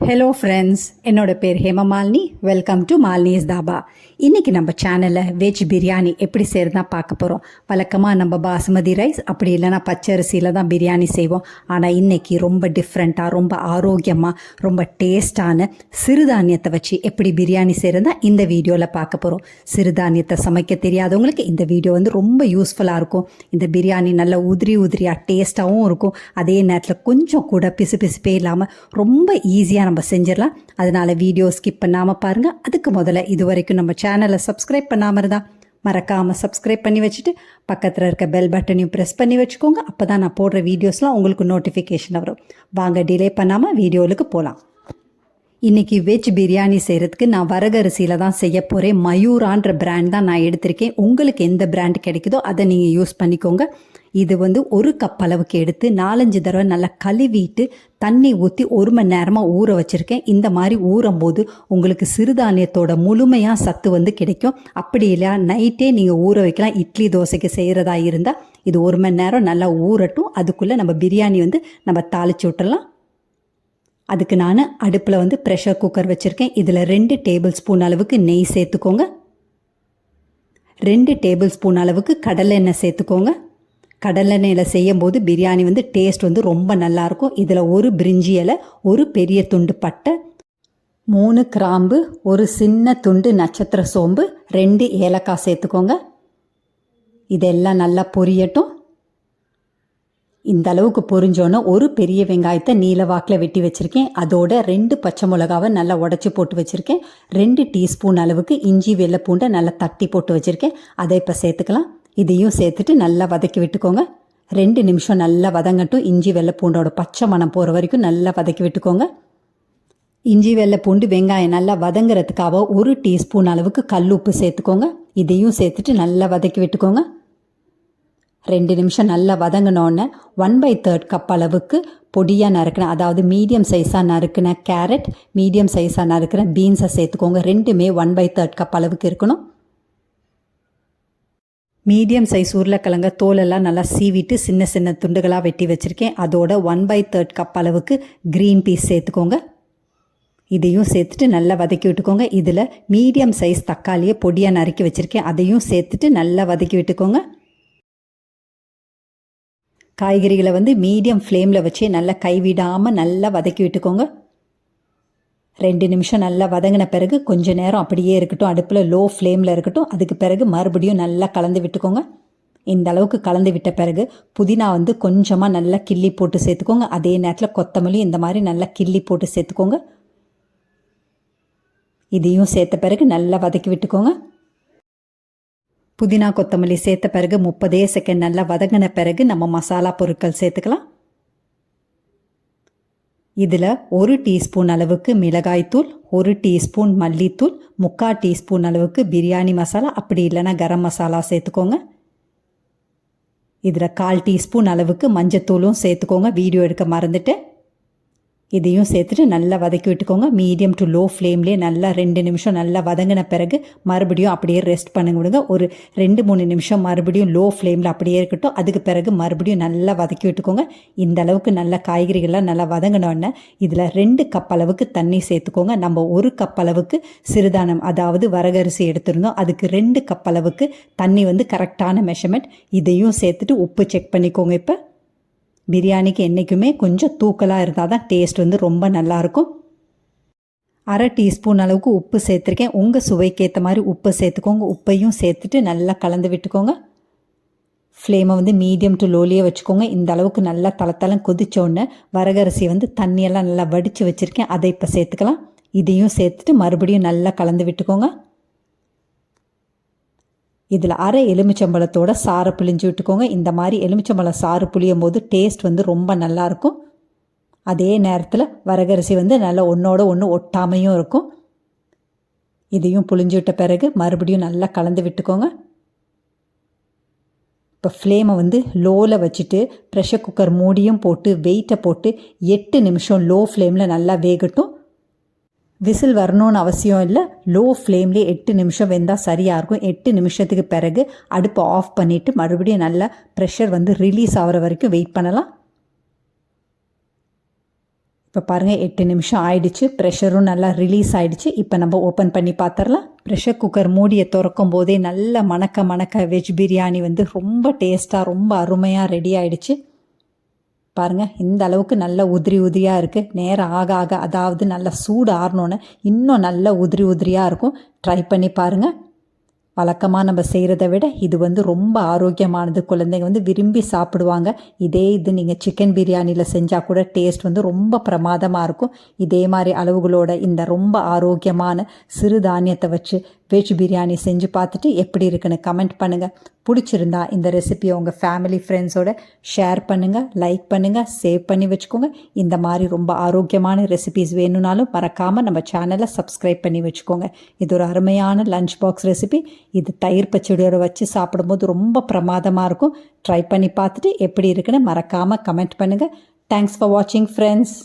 Hello friends என்னோட பேர் Hemamalini welcome to Malini's dhaba இன்றைக்கி நம்ம சேனலில் வெஜ் பிரியாணி எப்படி செய்கிறதா பார்க்க போகிறோம் வழக்கமாக நம்ம பாசுமதி ரைஸ் அப்படி இல்லைனா பச்சரிசியில் தான் பிரியாணி செய்வோம். ஆனால் இன்றைக்கி ரொம்ப டிஃப்ரெண்ட்டாக ரொம்ப ஆரோக்கியமாக ரொம்ப டேஸ்டான சிறுதானியத்தை வச்சு எப்படி பிரியாணி செய்கிறதா இந்த வீடியோவில் பார்க்க போகிறோம் சிறுதானியத்தை சமைக்க தெரியாதவங்களுக்கு இந்த வீடியோ வந்து ரொம்ப யூஸ்ஃபுல்லாக இருக்கும். இந்த பிரியாணி நல்ல உதிரி உதிரியாக டேஸ்ட்டாகவும் இருக்கும். அதே நேரத்தில் கொஞ்சம் கூட பிசு பிசுப்பே இல்லாமல் ரொம்ப ஈஸியாக நம்ம செஞ்சிடலாம். அதனால் வீடியோ ஸ்கிப் பண்ணாமல் பாருங்கள் அதுக்கு முதல்ல இது வரைக்கும் நம்ம சேனலை சப்ஸ்கிரைப் பண்ணாமல் இருந்தால் மறக்காமல் சப்ஸ்கிரைப் பண்ணி வச்சுட்டு பக்கத்தில் இருக்க பெல் பட்டனையும் ப்ரெஸ் பண்ணி வச்சுக்கோங்க. அப்போ தான் நான் போடுற வீடியோஸ்லாம் உங்களுக்கு நோட்டிஃபிகேஷன் வரும். வாங்க டிலே பண்ணாமல் வீடியோவுக்கு போகலாம் இன்றைக்கி வெஜ் பிரியாணி செய்கிறதுக்கு நான் வரகரிசியில் தான் செய்ய போகிறேன் மயூரான்ற பிராண்ட் தான் நான் எடுத்திருக்கேன். உங்களுக்கு எந்த பிராண்ட் கிடைக்குதோ அதை நீங்கள் யூஸ் பண்ணிக்கோங்க. இது வந்து ஒரு கப் அளவுக்கு எடுத்து நாலஞ்சு தடவை நல்லா கழுவிட்டு தண்ணி ஊற்றி ஒரு மணி நேரமாக ஊற வச்சுருக்கேன். இந்த மாதிரி ஊறும் போது உங்களுக்கு சிறுதானியத்தோட முழுமையாக சத்து வந்து கிடைக்கும். அப்படி இல்லையா நைட்டே நீங்கள் ஊற வைக்கலாம். இட்லி தோசைக்கு செய்கிறதா இருந்தால் இது ஒரு மணி நேரம் நல்லா ஊறட்டும். அதுக்குள்ளே நம்ம பிரியாணி வந்து நம்ம தாளிச்சு விட்டுடலாம் அதுக்கு நான் அடுப்பில் வந்து ப்ரெஷர் குக்கர் வச்சுருக்கேன். இதில் ரெண்டு டேபிள் ஸ்பூன் அளவுக்கு நெய் சேர்த்துக்கோங்க. ரெண்டு டேபிள் ஸ்பூன் அளவுக்கு கடலை எண்ணெய் சேர்த்துக்கோங்க. கடலெண்ணெயில் செய்யும் போது பிரியாணி வந்து டேஸ்ட் வந்து ரொம்ப நல்லாயிருக்கும். இதில் ஒரு பிரிஞ்சி இலை ஒரு பெரிய துண்டு பட்டை மூணு கிராம்பு ஒரு சின்ன துண்டு நட்சத்திர சோம்பு ரெண்டு ஏலக்காய் சேர்த்துக்கோங்க. இதெல்லாம் நல்லா பொரியட்டும். இந்த அளவுக்கு பொரிஞ்சோன்னே ஒரு பெரிய வெங்காயத்தை நீல வாக்கில் வெட்டி வச்சுருக்கேன். அதோட ரெண்டு பச்சை மிளகாவை நல்லா உடச்சி போட்டு வச்சுருக்கேன். ரெண்டு டீஸ்பூன் அளவுக்கு இஞ்சி வெள்ளை பூண்டை நல்லா தட்டி போட்டு வச்சுருக்கேன். அதை இப்போ சேர்த்துக்கலாம். இதையும் சேர்த்துட்டு நல்லா வதக்கி விட்டுக்கோங்க. ரெண்டு நிமிஷம் நல்லா வதங்கட்டும். இஞ்சி வெள்ளை பூண்டோட பச்சை மணம் போகிற வரைக்கும் நல்லா வதக்கி விட்டுக்கோங்க. இஞ்சி வெள்ளை பூண்டு வெங்காயம் நல்லா வதங்குறதுக்காக ஒரு டீஸ்பூன் அளவுக்கு கல் உப்பு சேர்த்துக்கோங்க. இதையும் சேர்த்துட்டு நல்லா வதக்கி விட்டுக்கோங்க. ரெண்டு நிமிஷம் நல்லா வதங்கினோடனே ஒன் பை தேர்ட் கப் அளவுக்கு பொடியாக நறுக்கின அதாவது மீடியம் சைஸாக நறுக்கின கேரட் மீடியம் சைஸாக நறுக்கிற பீன்ஸை சேர்த்துக்கோங்க. ரெண்டுமே ஒன் பை தேர்ட் கப் அளவுக்கு இருக்கணும். மீடியம் சைஸ் உருளைக்கிழங்க தோலெல்லாம் நல்லா சீவிட்டு சின்ன சின்ன துண்டுகளாக வெட்டி வச்சுருக்கேன். அதோட ஒன் பை தேர்ட் கப் அளவுக்கு க்ரீன் பீஸ் சேர்த்துக்கோங்க. இதையும் சேர்த்துட்டு நல்லா வதக்கி விட்டுக்கோங்க. இதில் மீடியம் சைஸ் தக்காளியை பொடியாக நறுக்கி வச்சுருக்கேன். அதையும் சேர்த்துட்டு நல்லா வதக்கி விட்டுக்கோங்க. காய்கறிகளை வந்து மீடியம் ஃப்ளேமில் வச்சு நல்லா கைவிடாமல் நல்லா வதக்கி விட்டுக்கோங்க. ரெண்டு நிமிஷம் நல்லா வதங்கின பிறகு கொஞ்ச நேரம் அப்படியே இருக்கட்டும் அடுப்பில் லோ ஃப்ளேமில் இருக்கட்டும் அதுக்கு பிறகு மறுபடியும் நல்லா கலந்து விட்டுக்கோங்க. இந்த அளவுக்கு கலந்து விட்ட பிறகு புதினா வந்து கொஞ்சமாக நல்லா கிள்ளி போட்டு சேர்த்துக்கோங்க. அதே நேரத்தில் கொத்தமல்லி இந்த மாதிரி நல்லா கிள்ளி போட்டு சேர்த்துக்கோங்க. இதையும் சேர்த்த பிறகு நல்லா வதக்கி விட்டுக்கோங்க. புதினா கொத்தமல்லி சேர்த்த பிறகு முப்பதே செகண்ட் நல்லா வதங்கின பிறகு நம்ம மசாலா பொருட்கள் சேர்த்துக்கலாம். இதில் ஒரு டீஸ்பூன் அளவுக்கு மிளகாய்த்தூள் ஒரு டீஸ்பூன் மல்லித்தூள் முக்கால் டீஸ்பூன் அளவுக்கு பிரியாணி மசாலா அப்படி இல்லைன்னா கரம் மசாலா சேர்த்துக்கோங்க. இதில் கால் டீஸ்பூன் அளவுக்கு மஞ்சத்தூளும் சேர்த்துக்கோங்க. வீடியோ எடுக்க மறந்துட்டேன். இதையும் சேர்த்துட்டு நல்லா வதக்கி விட்டுக்கோங்க. மீடியம் டு லோ ஃப்ளேம்லேயே நல்லா ரெண்டு நிமிஷம் நல்லா வதங்கின பிறகு மறுபடியும் அப்படியே ரெஸ்ட் பண்ணுங்க விடுங்க. ஒரு ரெண்டு மூணு நிமிஷம் மறுபடியும் லோ ஃப்ளேமில் அப்படியே இருக்கட்டும். அதுக்கு பிறகு மறுபடியும் நல்லா வதக்கி விட்டுக்கோங்க. இந்த அளவுக்கு நல்ல காய்கறிகள்லாம் நல்லா வதங்கினோடனே இதில் ரெண்டு கப் அளவுக்கு தண்ணி சேர்த்துக்கோங்க. நம்ம ஒரு கப் அளவுக்கு சிறுதானம் அதாவது வரகரிசி எடுத்திருந்தோம். அதுக்கு ரெண்டு கப் அளவுக்கு தண்ணி வந்து கரெக்டான மெஷர்மெண்ட் இதையும் சேர்த்துட்டு உப்பு செக் பண்ணிக்கோங்க இப்போ. பிரியாணிக்கு என்றைக்குமே கொஞ்சம் தூக்கலாக இருந்தால் தான் டேஸ்ட் வந்து ரொம்ப நல்லாயிருக்கும் அரை டீஸ்பூன் அளவுக்கு உப்பு சேர்த்துருக்கேன். உங்கள் சுவைக்கு ஏற்ற மாதிரி உப்பு சேர்த்துக்கோங்க. உப்பையும் சேர்த்துட்டு நல்லா கலந்து விட்டுக்கோங்க. ஃப்ளேமை வந்து மீடியம் டு லோலியே வச்சுக்கோங்க. இந்த அளவுக்கு நல்லா தளத்தளம் கொதிச்சோடனே வரகரிசி வந்து தண்ணியெல்லாம் நல்லா வடித்து வச்சுருக்கேன். அதை இப்போ சேர்த்துக்கலாம். இதையும் சேர்த்துட்டு மறுபடியும் நல்லா கலந்து விட்டுக்கோங்க. இதில் அரை எலுமிச்சம்பழத்தோட சாறு புளிஞ்சு விட்டுக்கோங்க. இந்த மாதிரி எலுமிச்சம்பழம் சாறு புளியும் போது டேஸ்ட் வந்து ரொம்ப நல்லாயிருக்கும் அதே நேரத்தில் வரகரிசி வந்து நல்லா ஒன்றோட ஒன்று ஒட்டாமையும் இருக்கும். இதையும் புளிஞ்சு விட்ட பிறகு மறுபடியும் நல்லா கலந்து விட்டுக்கோங்க. இப்போ ஃப்ளேமை வந்து லோவில் வச்சுட்டு ப்ரெஷர் குக்கர் மூடியும் போட்டு வெயிட்டை போட்டு எட்டு நிமிஷம் லோ ஃப்ளேமில் நல்லா வேகட்டும். விசில் வரணும்னு அவசியம் இல்லை. லோ ஃப்ளேம்லேயே எட்டு நிமிஷம் வெந்தால் சரியாக இருக்கும். எட்டு நிமிஷத்துக்கு பிறகு அடுப்பை ஆஃப் பண்ணிவிட்டு மறுபடியும் நல்லா ப்ரெஷர் வந்து ரிலீஸ் ஆகிற வரைக்கும் வெயிட் பண்ணலாம். இப்போ பாருங்கள் எட்டு நிமிஷம் ஆயிடுச்சு. ப்ரெஷரும் நல்லா ரிலீஸ் ஆகிடுச்சு இப்போ நம்ம ஓப்பன் பண்ணி பார்த்துடலாம் ப்ரெஷர் குக்கர் மூடியை திறக்கும் போதே நல்ல மணக்க மணக்க வெஜ் பிரியாணி வந்து ரொம்ப டேஸ்ட்டாக ரொம்ப அருமையாக ரெடி ஆகிடுச்சு பாருங்கள் இந்த அளவுக்கு நல்ல உதிரி உதிரியாக இருக்குது நேரம் ஆக ஆக அதாவது நல்லா சூடு ஆறணுன்னு இன்னும் நல்ல உதிரி உதிரியாக இருக்கும். ட்ரை பண்ணி பாருங்கள் வழக்கமாக நம்ம செய்கிறத விட இது வந்து ரொம்ப ஆரோக்கியமானது. குழந்தைங்க வந்து விரும்பி சாப்பிடுவாங்க. இதே இது நீங்கள் சிக்கன் பிரியாணியில் செஞ்சால் கூட டேஸ்ட் வந்து ரொம்ப பிரமாதமாக இருக்கும். இதே மாதிரி அளவுகளோட இந்த ரொம்ப ஆரோக்கியமான சிறு தானியத்தை வச்சு வெஜ் பிரியாணி செஞ்சு பார்த்துட்டு எப்படி இருக்குன்னு கமெண்ட் பண்ணுங்கள் பிடிச்சிருந்தா இந்த ரெசிபியை உங்கள் ஃபேமிலி ஃப்ரெண்ட்ஸோட ஷேர் பண்ணுங்கள் லைக் பண்ணுங்கள் சேவ் பண்ணி வச்சுக்கோங்க. இந்த மாதிரி ரொம்ப ஆரோக்கியமான ரெசிபிஸ் வேணும்னாலும் மறக்காமல் நம்ம சேனலை சப்ஸ்கிரைப் பண்ணி வச்சுக்கோங்க. இது ஒரு அருமையான லஞ்ச் பாக்ஸ் ரெசிபி இது தயிர் பச்சடியோட வச்சு சாப்பிடும்போது ரொம்ப பிரமாதமாக இருக்கும். ட்ரை பண்ணி பார்த்துட்டு எப்படி இருக்குன்னு மறக்காமல் கமெண்ட் பண்ணுங்கள் தேங்க்ஸ் ஃபார் வாட்சிங் ஃப்ரெண்ட்ஸ்